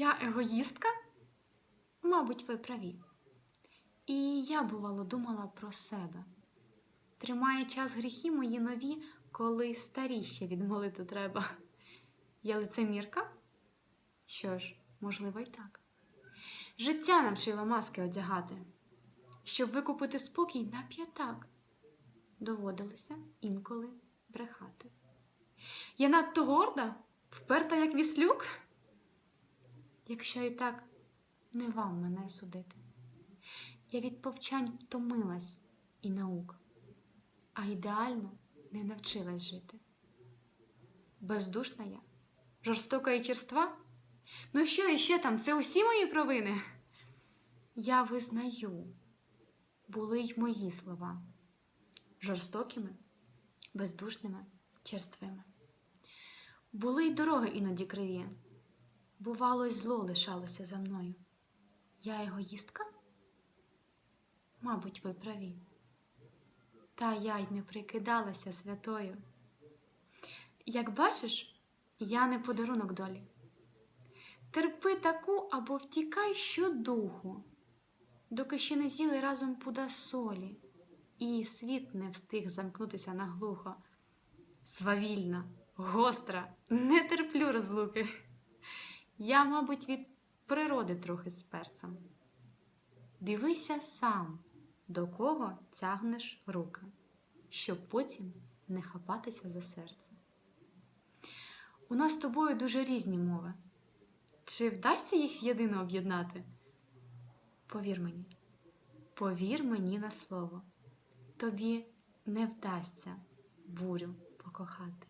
Я егоїстка? Мабуть, ви праві. І я, бувало, думала про себе. Тримає час гріхи мої нові, коли старі ще відмолити треба. Я лицемірка? Що ж, можливо, й так. Життя навчило маски одягати, щоб викупити спокій на п'ятак. Доводилося інколи брехати. Я надто горда, вперта, як віслюк. Якщо і так, не вам мене судити. Я від повчань втомилась і наук, а ідеально не навчилась жити. Бездушна я, жорстока і черства? Ну що іще там? Це усі мої провини? Я визнаю, були й мої слова жорстокими, бездушними, черствими. Були й дороги іноді криві. Бувало, й зло лишалося за мною. Я егоїстка? Мабуть, ви праві. Та я й не прикидалася святою. Як бачиш, я не подарунок долі. Терпи таку або втікай щодуху, доки ще не з'їли разом пуда солі, і світ не встиг замкнутися наглухо. Свавільна, гостра, не терплю розлуки. Я, мабуть, від природи трохи з перцем. Дивися сам, до кого тягнеш руки, щоб потім не хапатися за серце. У нас з тобою дуже різні мови. Чи вдасться їх єдино об'єднати? Повір мені, повір мені на слово, тобі не вдасться бурю покохати.